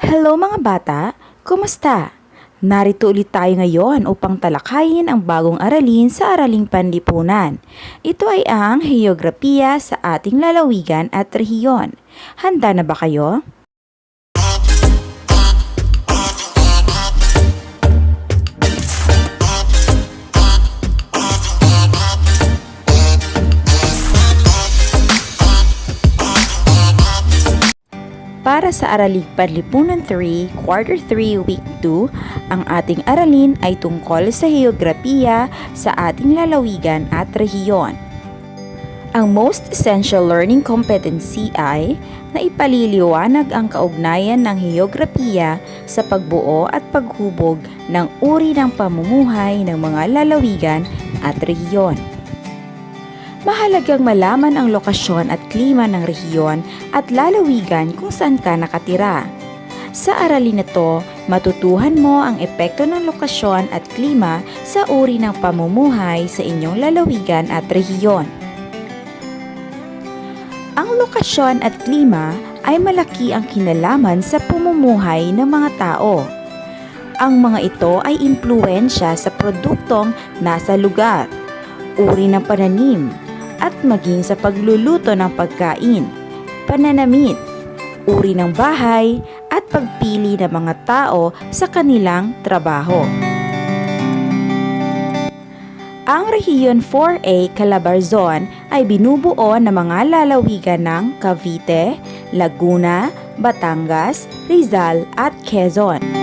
Hello mga bata, kumusta? Narito ulit tayo ngayon upang talakayin ang bagong aralin sa Araling Panlipunan. Ito ay ang Heograpiya sa ating lalawigan at rehiyon. Handa na ba kayo? Para sa Araling Panlipunan 3, Quarter 3, Week 2, ang ating aralin ay tungkol sa heograpiya sa ating lalawigan at rehiyon. Ang most essential learning competency ay na ipaliliwanag ang kaugnayan ng heograpiya sa pagbuo at paghubog ng uri ng pamumuhay ng mga lalawigan at rehiyon. Mahalagang malaman ang lokasyon at klima ng rehiyon at lalawigan kung saan ka nakatira. Sa aralin na to, matutuhan mo ang epekto ng lokasyon at klima sa uri ng pamumuhay sa inyong lalawigan at rehiyon. Ang lokasyon at klima ay malaki ang kinalaman sa pamumuhay ng mga tao. Ang mga ito ay impluensya sa produktong nasa lugar, uri ng pananim, at maging sa pagluluto ng pagkain, pananamit, uri ng bahay, at pagpili ng mga tao sa kanilang trabaho. Ang Rehiyon 4A Calabarzon ay binubuo ng mga lalawigan ng Cavite, Laguna, Batangas, Rizal at Quezon.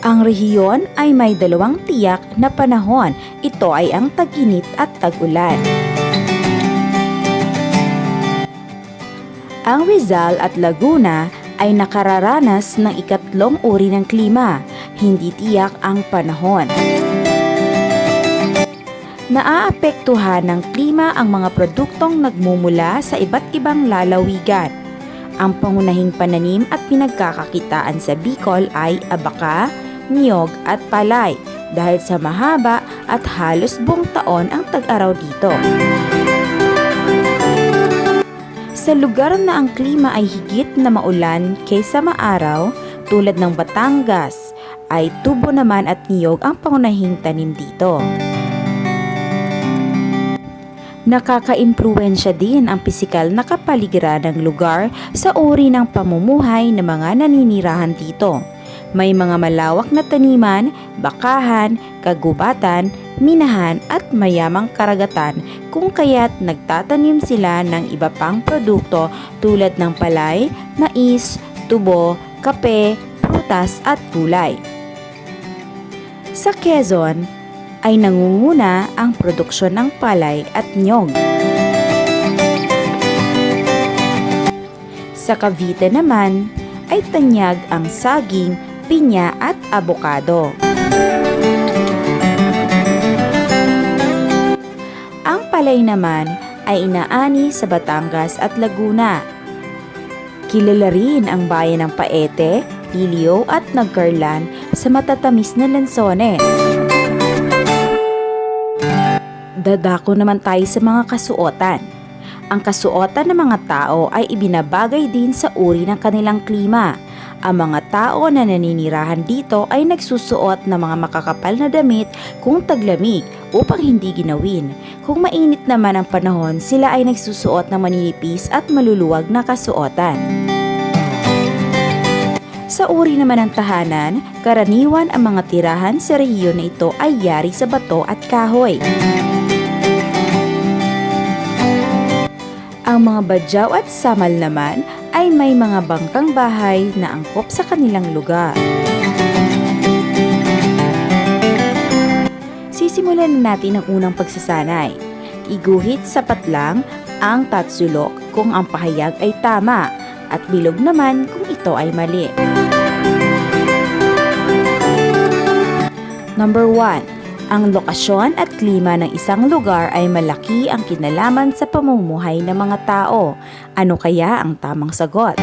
Ang rehiyon ay may dalawang tiyak na panahon. Ito ay ang tag-init at tag-ulan. Ang Rizal at Laguna ay nakararanas ng ikatlong uri ng klima, hindi tiyak ang panahon. Naaapektuhan ng klima ang mga produktong nagmumula sa iba't ibang lalawigan. Ang pangunahing pananim at pinagkakakitaan sa Bicol ay abaka, niyog at palay dahil sa mahaba at halos buong taon ang tag-araw dito. Sa lugar na ang klima ay higit na maulan kaysa maaraw tulad ng Batangas, ay tubo naman at niyog ang pangunahing tanim dito. Nakaka-impluensya din ang pisikal na kapaligiran ng lugar sa uri ng pamumuhay ng mga naninirahan dito. May mga malawak na taniman, bakahan, kagubatan, minahan at mayamang karagatan kung kaya't nagtatanim sila ng iba pang produkto tulad ng palay, mais, tubo, kape, prutas at gulay. Sa Quezon ay nangunguna ang produksyon ng palay at nyog. Sa Cavite naman ay tanyag ang saging, pinya at abokado. Ang palay naman ay inaani sa Batangas at Laguna. Kilala rin ang bayan ng Paete, Pilio at Nagcarlan sa matatamis na lansones. Dadako naman tayo sa mga kasuotan. Ang kasuotan ng mga tao ay ibinabagay din sa uri ng kanilang klima. Ang mga tao na naninirahan dito ay nagsusuot ng mga makakapal na damit kung taglamig upang hindi ginawin. Kung mainit naman ang panahon, sila ay nagsusuot ng maninipis at maluluwag na kasuotan. Sa uri naman ng tahanan, karaniwan ang mga tirahan sa rehiyon na ito ay yari sa bato at kahoy. Ang mga badyaw at samal naman ay may mga bangkang bahay na angkop sa kanilang lugar. Sisimulan na natin ang unang pagsasanay. Iguhit sapat lang ang tatsulok kung ang pahayag ay tama at bilog naman kung ito ay mali. Number 1. Ang lokasyon at klima ng isang lugar ay malaki ang kinalaman sa pamumuhay ng mga tao. Ano kaya ang tamang sagot?